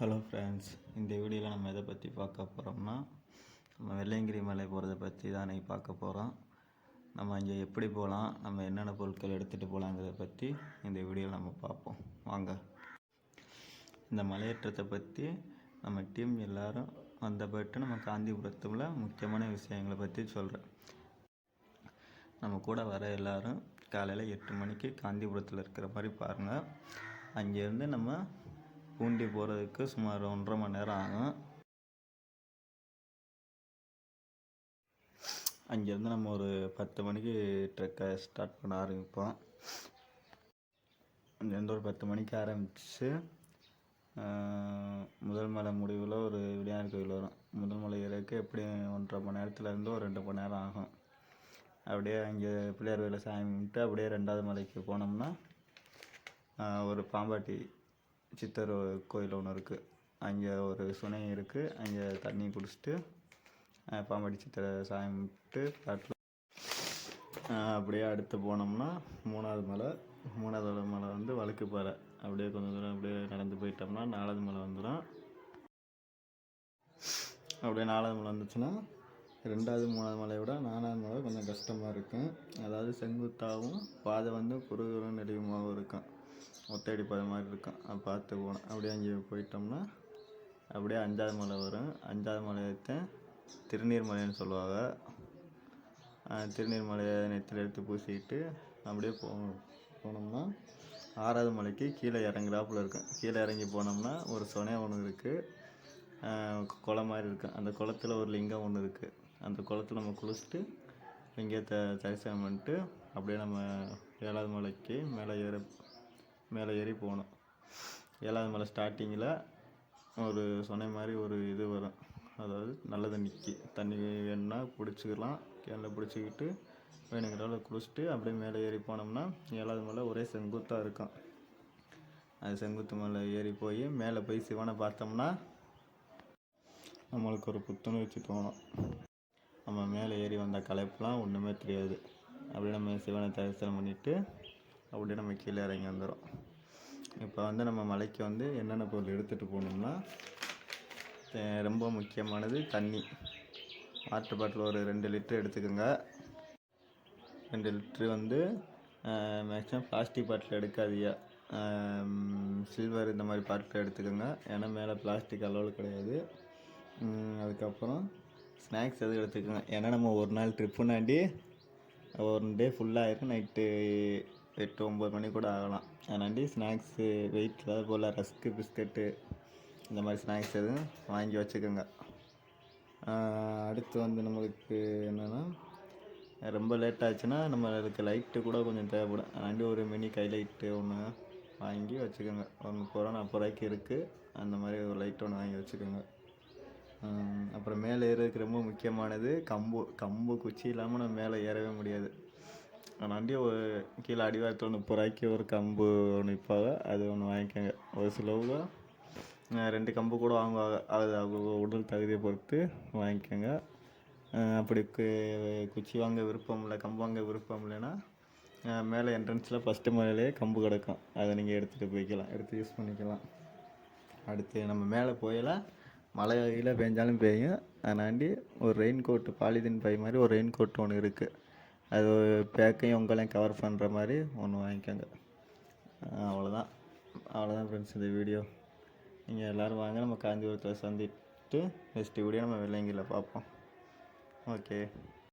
Hello friends இந்த வீடியோவில் நம்ம எதை பற்றி பார்க்க போகிறோம்னா நம்ம வெள்ளையங்கிரி மலை போகிறத பற்றி தான் இன்றைக்கி பார்க்க போகிறோம் நம்ம அங்கே எப்படி போகலாம் நம்ம என்னென்ன பொருட்கள் எடுத்துகிட்டு போகலாங்கிறத பற்றி இந்த வீடியோவில் நம்ம பார்ப்போம். வாங்க. இந்த மலையேற்றத்தை பற்றி நம்ம டீம் எல்லோரும் வந்த நம்ம காந்திபுரத்தில் முக்கியமான விஷயங்களை பற்றி சொல்கிறேன் நம்ம கூட வர எல்லோரும் காலையில் எட்டு மணிக்கு காந்திபுரத்தில் இருக்கிற மாதிரி பாருங்கள் அங்கேருந்து நம்ம பூண்டி போகிறதுக்கு சுமார் ஒன்றரை மணி நேரம் ஆகும். அங்கேருந்து நம்ம ஒரு பத்து மணிக்கு ட்ரெக்கை ஸ்டார்ட் பண்ண ஆரம்பிப்போம். அங்கேருந்து ஒரு பத்து மணிக்கு ஆரம்பித்து முதல் மலை முடிவில் ஒரு விளையாட்டு கோயில் வரும். முதல் மலை ஏறக்கு எப்படியும் ஒன்றரை மணி நேரத்துலேருந்து ஒரு ரெண்டு மணி நேரம் ஆகும். அப்படியே அங்கே பிள்ளையார் வேலை சாமி கும்பிட்டு அப்படியே ரெண்டாவது மலைக்கு போனோம்னா ஒரு பாம்பாட்டி சித்தர் கோயில் ஒன்று இருக்குது அங்கே ஒரு சுனை இருக்குது அங்கே தண்ணி குடிச்சிட்டு பாம்பாடி சித்தரை சாமி கும்பிட்டு காட்டில் அப்படியே அடுத்து போனோம்னா மூணாவது மலை. மூணாவது மலை வந்து வழுக்கு பாறை. அப்படியே கொஞ்சம் தூரம் அப்படியே நடந்து போயிட்டோம்னா நாலாவது மலை வந்துடும். அப்படியே நாலாவது மலை வந்துச்சுன்னா ரெண்டாவது மூணாவது மலையை விட நாலாவது மலை கொஞ்சம் கஷ்டமாக இருக்கும். அதாவது செங்குத்தாகவும் பாதை வந்து குறுகுறும் நெளிவுமாகவும் இருக்கும். ஒத்தடி மாதிரி இருக்கும். அதை பார்த்து போகணும். அப்படியே அங்கே போயிட்டோம்னா அப்படியே அஞ்சாவது மலை வரும். அஞ்சாவது மலையத்தை திருநீர்மலைன்னு சொல்லுவாங்க. திருநீர்மலையை நெத்தில் எடுத்து பூசிக்கிட்டு அப்படியே போ போனோம்னா ஆறாவது மலைக்கு கீழே இறங்குறாப்புல இருக்கும். கீழே இறங்கி போனோம்னா ஒரு சொனை ஒன்று இருக்குது குளம் மாதிரி இருக்கும். அந்த குளத்துல ஒரு லிங்கம் ஒன்று இருக்குது அந்த குளத்துல நம்ம குளிச்சுட்டு லிங்கத்தை தரிசனம் பண்ணிட்டு அப்படியே நம்ம ஏழாவது மலைக்கு மேலே ஏற மேலே ஏறி போகணும். ஏழாவது மலை ஸ்டார்டிங்கில் ஒரு சொன்ன மாதிரி ஒரு இது வரும். அதாவது நல்ல தண்ணிக்கு தண்ணி வேணும்னா பிடிச்சிக்கலாம். கேனில் பிடிச்சிக்கிட்டு வேணுங்கிற அளவு குளிச்சுட்டு அப்படியே மேலே ஏறி போனோம்னா ஏழாவது மலை ஒரே செங்குத்தாக இருக்கும். அது செங்குத்து மலை ஏறி போய் மேலே போய் சிவனை பார்த்தோம்னா நம்மளுக்கு ஒரு புத்துணர்ச்சி தோணும். நம்ம மேலே ஏறி வந்த களைப்புலாம் ஒன்றுமே தெரியாது. அப்படியே நம்ம சிவனை தரிசனம் பண்ணிவிட்டு அப்படியே நம்ம கீழே இறங்கி வந்துடும் இப்போ வந்து நம்ம மலைக்கு வந்து என்னென்ன பொருள் எடுத்துகிட்டு போகணும்னா ரொம்ப முக்கியமானது தண்ணி. வாட்டர் பாட்டில் ஒரு ரெண்டு லிட்ரு எடுத்துக்கோங்க. ரெண்டு லிட்ரு வந்து மேக்ஸிமம் பிளாஸ்டிக் பாட்டில் எடுக்காதீங்க. சில்வர் இந்த மாதிரி பாட்டில் எடுத்துக்கோங்க. ஏன்னா மேலே பிளாஸ்டிக் அளவு கிடையாது. அதுக்கப்புறம் ஸ்நாக்ஸ் எதுவும் எடுத்துக்கோங்க. ஏன்னா நம்ம ஒரு நாள் ட்ரிப்புனாண்டி ஒன் டே ஃபுல்லாக ஃபுல்லாகிடும் நைட்டு எட்டு ஒம்பது மணி கூட ஆகலாம். அதனாண்டி ஸ்நாக்ஸு வெயிட் இல்லாத போல் ரஸ்க்கு பிஸ்கட்டு இந்த மாதிரி ஸ்நாக்ஸ் எதுவும் வாங்கி வச்சுக்கோங்க. அடுத்து வந்து நம்மளுக்கு என்னென்னா ரொம்ப லேட் ஆச்சுன்னா நம்மளுக்கு லைட்டு கூட கொஞ்சம் தேவைப்படும். அதனாண்டி ஒரு மினி கை லைட்டு ஒன்று வாங்கி வச்சுக்கோங்க. ஒரு முப்பது ரூபா நாற்பது ரூபாய்க்கு இருக்குது அந்த மாதிரி ஒரு லைட் ஒன்று வாங்கி வச்சுக்கோங்க. அப்புறம் மேலே ஏறதுக்கு ரொம்ப முக்கியமானது கம்பு. கம்பு குச்சி இல்லாமல் நம்ம மேலே ஏறவே முடியாது. அதனாண்டி ஒரு கீழே அடிவாரத்தில் முப்பது ரூபாய்க்கு ஒரு கம்பு ஒன்று விற்பாங்க. அது ஒன்று வாங்கிக்கோங்க. ஒரு சிலவங்க ரெண்டு கம்பு கூட வாங்குவாங்க. அது அவங்க உடல் தகுதியை பொறுத்து வாங்கிக்கோங்க. அப்படி குச்சி வாங்க விருப்பம் இல்லை கம்பு வாங்க விருப்பம் இல்லைன்னா மேலே என்ட்ரன்ஸில் ஃபஸ்ட்டு மலையிலேயே கம்பு கிடக்கும். அதை நீங்கள் எடுத்துகிட்டு போய்க்கலாம். எடுத்து யூஸ் பண்ணிக்கலாம். அடுத்து நம்ம மேலே போயில மழை வெயில பெஞ்சாலும் பெய்யும். அதனாண்டி ஒரு ரெயின் கோட்டு பாலிதீன் பை மாதிரி ஒரு ரெயின் கோட் ஒன்று இருக்குது அது பேக்கையும் உங்களையும் கவர் பண்ணுற மாதிரி ஒன்று வாங்கிக்கோங்க. அவ்வளோதான் அவ்வளோதான் ஃப்ரெண்ட்ஸ் இந்த வீடியோ நீங்கள் எல்லோரும் வாங்க நம்ம காஞ்சிபுரத்தில் சந்திட்டு நெக்ஸ்ட் வீடியோ நம்ம வெள்ளையங்கிரியில் பார்ப்போம். ஓகே